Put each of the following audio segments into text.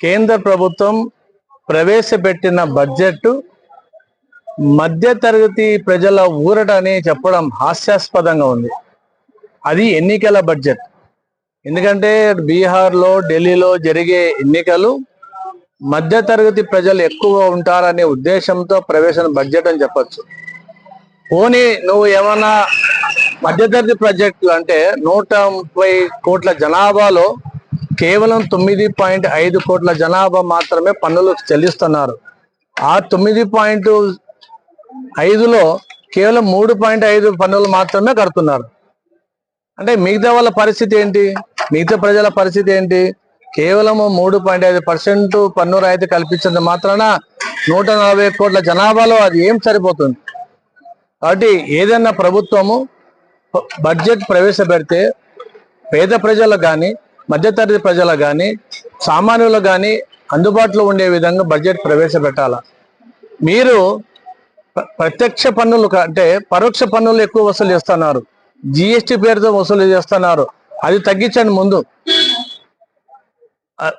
కేంద్ర ప్రభుత్వం ప్రవేశపెట్టిన బడ్జెట్ మధ్యతరగతి ప్రజల ఊరట అని చెప్పడం హాస్యాస్పదంగా ఉంది. అది ఎన్నికల బడ్జెట్. ఎందుకంటే బీహార్లో ఢిల్లీలో జరిగే ఎన్నికలు మధ్య తరగతి ప్రజలు ఎక్కువ ఉంటారనే ఉద్దేశంతో ప్రవేశం బడ్జెట్ అని చెప్పచ్చు. పోనీ నువ్వు ఏమన్నా మధ్యతరగతి ప్రాజెక్టులు అంటే నూట ముప్పై కోట్ల జనాభాలో కేవలం తొమ్మిది పాయింట్ ఐదు కోట్ల జనాభా మాత్రమే పన్నులు చెల్లిస్తున్నారు. ఆ తొమ్మిది పాయింట్ ఐదులో కేవలం మూడు పాయింట్ ఐదు పన్నులు మాత్రమే కడుతున్నారు. అంటే మిగతా వాళ్ళ పరిస్థితి ఏంటి? మిగతా ప్రజల పరిస్థితి ఏంటి? కేవలం మూడు పాయింట్ ఐదు పర్సెంట్ పన్ను రాయితీ కల్పించినంత మాత్రాన నూట నలభై కోట్ల జనాభాలో అది ఏం సరిపోతుంది? కాబట్టి ఏదైనా ప్రభుత్వము బడ్జెట్ ప్రవేశపెడితే పేద ప్రజలకు కానీ మధ్యతరగతి ప్రజలకు కానీ సామాన్యులకు కానీ అందుబాటులో ఉండే విధంగా బడ్జెట్ ప్రవేశపెట్టాల? మీరు ప్రత్యక్ష పన్నులు అంటే పరోక్ష పన్నులు ఎక్కువ వసూలు చేస్తున్నారు. జిఎస్టి పేరుతో వసూలు చేస్తున్నారు. అది తగ్గించండి ముందు.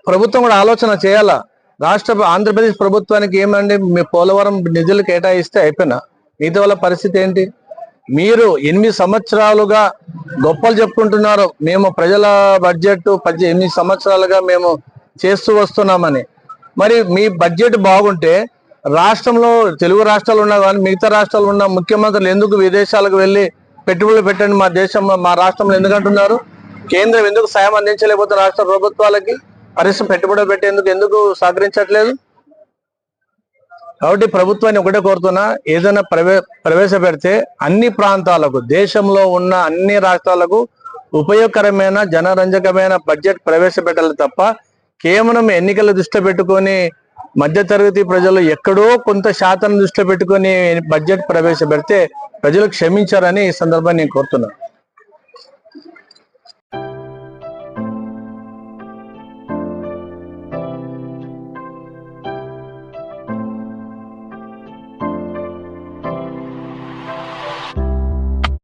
ప్రభుత్వం కూడా ఆలోచన చేయాలా? రాష్ట్ర ఆంధ్రప్రదేశ్ ప్రభుత్వానికి ఏమండి? మీ పోలవరం నిధులు కేటాయిస్తే అయిపోయినా? మిగతా వాళ్ళ పరిస్థితి ఏంటి? మీరు ఎనిమిది సంవత్సరాలుగా గొప్పలు చెప్పుకుంటున్నారు. మేము ప్రజల బడ్జెట్ పద్దె ఎనిమిది సంవత్సరాలుగా మేము చేస్తూ వస్తున్నామని. మరి మీ బడ్జెట్ బాగుంటే రాష్ట్రంలో తెలుగు రాష్ట్రాలు ఉన్నా కానీ మిగతా రాష్ట్రాలు ఉన్న ముఖ్యమంత్రులు ఎందుకు విదేశాలకు వెళ్ళి పెట్టుబడులు పెట్టండి మా దేశంలో మా రాష్ట్రంలో ఎందుకంటున్నారు? కేంద్రం ఎందుకు సాయం అందించలేకపోతే రాష్ట్ర ప్రభుత్వాలకి పరిశ్రమ పెట్టుబడి పెట్టేందుకు ఎందుకు సహకరించట్లేదు? కాబట్టి ప్రభుత్వాన్ని ఒకటే కోరుతున్నా ఏదైనా ప్రవే ప్రవేశపెడితే అన్ని ప్రాంతాలకు దేశంలో ఉన్న అన్ని రాష్ట్రాలకు ఉపయోగకరమైన జనరంజకమైన బడ్జెట్ ప్రవేశపెట్టాలి తప్ప కేవలం ఎన్నికల దృష్టి పెట్టుకొని మధ్యతరగతి ప్రజలు ఎక్కడో కొంత శాతం దృష్టి పెట్టుకొని బడ్జెట్ ప్రవేశపెడితే ప్రజలు క్షమించారని ఈ సందర్భాన్ని నేను కోరుతున్నాను